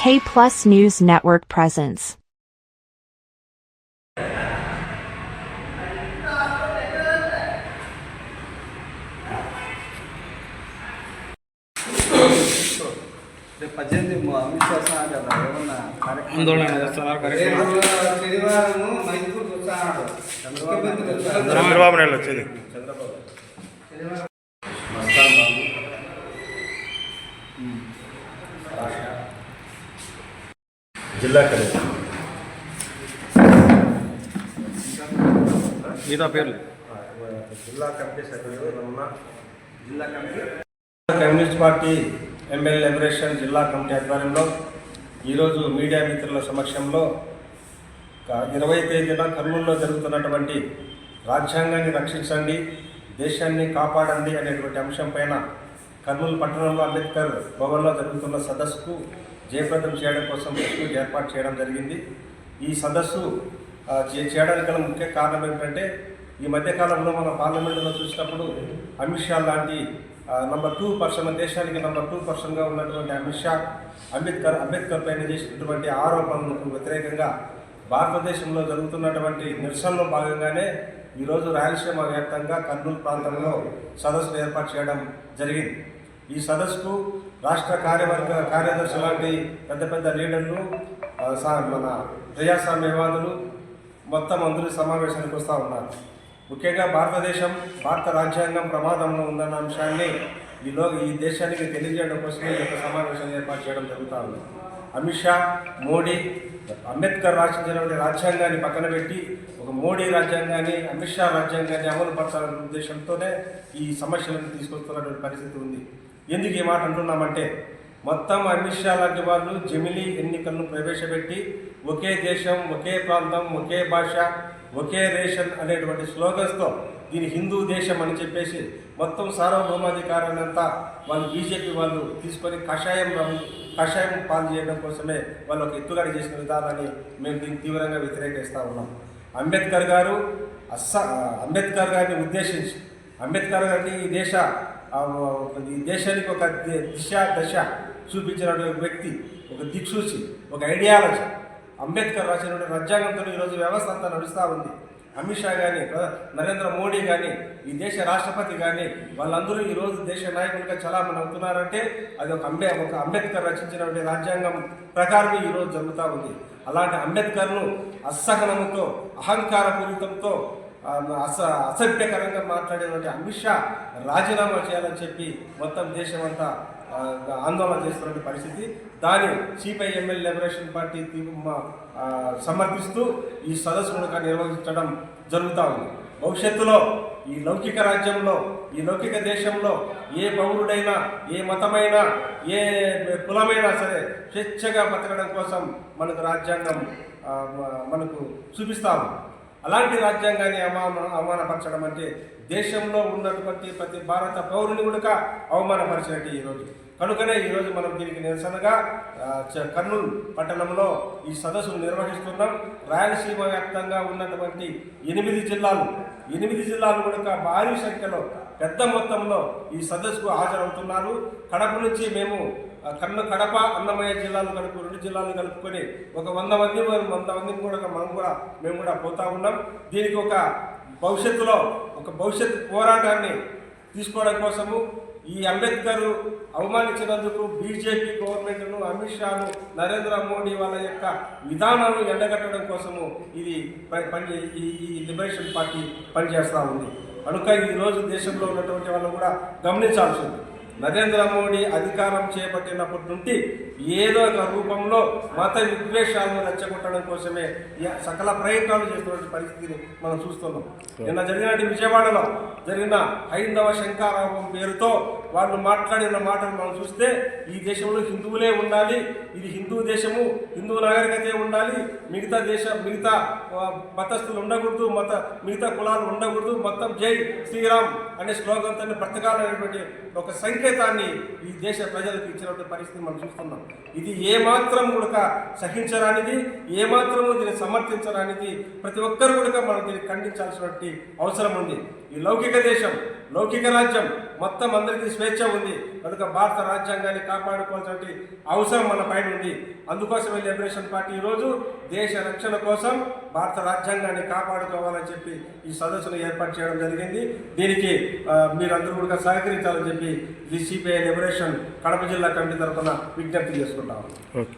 K Plus News Network presents. రేపు పద్దెనిమిది మా అమిత్ జిల్లా కలెక్టర్. మిగతా పేర్లు. జిల్లా కమిటీ జిల్లా committee. Communist party MLA liberation జిల్లా కమిటీ ఆధ్వర్యంలో ఈరోజు మీడియా మిత్రుల సమక్షంలో ఇరవై తేదీన కర్నూలులో జరుగుతున్నటువంటి రాజ్యాంగాన్ని రక్షించండి దేశాన్ని కాపాడండి అనేటువంటి అంశం పైన కర్నూలు పట్టణంలో అంబేద్కర్ భవన్లో జరుగుతున్న సదస్సుకు జయప్రదం చేయడం కోసం ఏర్పాటు చేయడం జరిగింది. ఈ సదస్సు చేయడానికి గల ముఖ్య కారణం ఏమిటంటే ఈ మధ్యకాలంలో మన పార్లమెంటులో చూసినప్పుడు అమిత్ షా లాంటి నంబర్ టూ పర్సన్ దేశానికి నంబర్ టూ పర్సన్గా ఉన్నటువంటి అమిత్ షా అంబేద్కర్ అంబేద్కర్ పైన చేసినటువంటి ఆరోపణలకు వ్యతిరేకంగా భారతదేశంలో జరుగుతున్నటువంటి నిరసనలో భాగంగానే ఈరోజు రాయలసీమ వ్యాప్తంగా కర్నూలు ప్రాంతంలో సదస్సు ఏర్పాటు చేయడం జరిగింది. ఈ సదస్సుకు రాష్ట్ర కార్యవర్గ కార్యదర్శి లాంటి పెద్ద పెద్ద లీడర్లు మన ప్రజాస్వామ్యవాదులు మొత్తం అందరూ సమావేశానికి వస్తూ ఉన్నారు. ముఖ్యంగా భారతదేశం భారత రాజ్యాంగం ప్రమాదంలో ఉందన్న అంశాన్ని ఈలో ఈ దేశానికి తెలియజేయడం కోసమే ఈ యొక్క సమావేశాన్ని ఏర్పాటు చేయడం జరుగుతూ ఉంది. అమిత్ షా మోడీ అంబేద్కర్ రాసించినటువంటి రాజ్యాంగాన్ని పక్కన పెట్టి ఒక మోడీ రాజ్యాంగాన్ని అమిత్ షా రాజ్యాంగాన్ని అమలు పరచాలనే ఉద్దేశంతోనే ఈ సమస్యలను తీసుకొస్తున్నటువంటి పరిస్థితి ఉంది. ఎందుకు ఈ మాట అంటున్నామంటే మొత్తం అమిత్ షా లాంటి వాళ్ళు జమిలీ ఎన్నికలను ప్రవేశపెట్టి ఒకే దేశం ఒకే ప్రాంతం ఒకే భాష ఒకే రేషన్ అనేటువంటి స్లోగన్స్తో దీని హిందూ దేశం అని చెప్పేసి మొత్తం సార్వభౌమాధికారాన్ని అంతా వాళ్ళు బీజేపీ వాళ్ళు తీసుకొని కషాయం కషాయం పాలు చేయడం కోసమే వాళ్ళు ఒక ఎత్తుగడ చేసిన విధానాన్ని మేము దీన్ని తీవ్రంగా వ్యతిరేకిస్తూ ఉన్నాం. అంబేద్కర్ గారు అస్స అంబేద్కర్ గారిని ఉద్దేశించి అంబేద్కర్ గారిని ఈ దేశ ఈ దేశానికి ఒక దిశ దశ చూపించినటువంటి వ్యక్తి ఒక దిక్సూచి ఒక ఐడియాలజీ అంబేద్కర్ రాసినటువంటి రాజ్యాంగంతో ఈరోజు వ్యవస్థ అంతా నడుస్తూ ఉంది. అమిత్ షా కానీ నరేంద్ర మోడీ కానీ ఈ దేశ రాష్ట్రపతి కానీ వాళ్ళందరూ ఈరోజు దేశ నాయకులుగా చలామణి అవుతున్నారంటే అది ఒక అంబే ఒక అంబేద్కర్ రచించినటువంటి రాజ్యాంగం ప్రకారం ఈరోజు జరుగుతూ ఉంది. అలాంటి అంబేద్కర్ను అసహనంతో అహంకారపూరితంతో అస అసభ్యకరంగా మాట్లాడేటువంటి అమిత్ షా రాజీనామా చేయాలని చెప్పి మొత్తం దేశమంతా అంతా ఆందోళన చేస్తున్న పరిస్థితి. దాని సిపిఐ ఎమ్మెల్యే లిబరేషన్ పార్టీ సమర్పిస్తూ సమర్థిస్తూ ఈ సదస్సు నిర్వహించడం జరుగుతూ ఉంది. భవిష్యత్తులో ఈ లౌకిక రాజ్యంలో ఈ లౌకిక దేశంలో ఏ పౌరుడైనా ఏ మతమైనా ఏ కులమైనా సరే స్వేచ్ఛగా బతకడం కోసం మనకు రాజ్యాంగం మనకు చూపిస్తాము అలాంటి రాజ్యాంగాన్ని అవమాన అవమానపరచడం అంటే దేశంలో ఉన్నటువంటి ప్రతి భారత పౌరుని కూడా అవమానపరిచినట్టు ఈరోజు కనుకనే ఈరోజు మనం దీనికి నిరసనగా చ- కర్నూలు పట్టణంలో ఈ సదస్సును నిర్వహిస్తున్నాం. రాయలసీమ వ్యాప్తంగా ఉన్నటువంటి ఎనిమిది జిల్లాలు ఎనిమిది జిల్లాలు కూడా భారీ సంఖ్యలో పెద్ద మొత్తంలో ఈ సదస్సుకు హాజరవుతున్నారు. కడప నుంచి మేము కన్న కడప అన్నమయ్య జిల్లాలు కలుపు రెండు జిల్లాలు కలుపుకొని ఒక వంద మంది వంద మందిని కూడా మనం కూడా మేము కూడా పోతా ఉన్నాం. దీనికి ఒక భవిష్యత్తులో ఒక భవిష్యత్ పోరాటాన్ని తీసుకోవడం కోసము ఈ అంబేద్కర్ అవమానించినందుకు బీజేపీ గవర్నమెంట్ను అమిత్ షాను నరేంద్ర మోడీ వాళ్ళ యొక్క విధానాలను ఎండగట్టడం కోసము ఇది పని ఈ ఈ లిబరేషన్ పార్టీ పనిచేస్తూ ఉంది. కనుక ఈరోజు దేశంలో ఉన్నటువంటి వాళ్ళు కూడా గమనించాల్సి ఉంది. నరేంద్ర మోడీ అధికారం చేపట్టినప్పటి నుండి ఏదో ఒక రూపంలో మత విద్వేషాలను రెచ్చగొట్టడం కోసమే సకల ప్రయత్నాలు చేస్తున్న పరిస్థితిని మనం చూస్తున్నాం. నిన్న జరిగినటువంటి విజయవాడలో జరిగిన హైందవ శంకారావం పేరుతో వాళ్ళు మాట్లాడిన మాటలు మనం చూస్తే ఈ దేశంలో హిందువులే ఉండాలి ఇది హిందూ దేశము హిందూ నాగరికతే ఉండాలి మిగతా దేశ మిగతా మతస్థులు ఉండకూడదు మత మిగతా కులాలు ఉండకూడదు మొత్తం జై శ్రీరామ్ అనే స్లోగన్తో బ్రతకాలనేటువంటి ఒక సంఖ్య సంకేతాన్ని ఈ దేశ ప్రజలకు ఇచ్చినటువంటి పరిస్థితి మనం చూస్తున్నాం. ఇది ఏమాత్రం కూడా సహించడానికి ఏమాత్రము దీన్ని సమర్థించడానికి ప్రతి ఒక్కరు కూడా మనం దీన్ని ఖండించాల్సినటువంటి అవసరం ఉంది. ఈ లౌకిక దేశం లౌకిక రాజ్యం మొత్తం అందరికీ స్వేచ్ఛ ఉంది. కనుక భారత రాజ్యాంగాన్ని కాపాడుకోవాల్సిన అవసరం మన పైన ఉంది. అందుకోసమే లిబరేషన్ పార్టీ ఈరోజు దేశ రక్షణ కోసం భారత రాజ్యాంగాన్ని కాపాడుకోవాలని చెప్పి ఈ సదస్సును ఏర్పాటు చేయడం జరిగింది. దీనికి మీరందరూ కూడా సహకరించాలని చెప్పి ది సిపిఐ లిబరేషన్ కడప జిల్లా కమిటీ తరఫున విజ్ఞప్తి చేసుకుంటాము. ఓకే.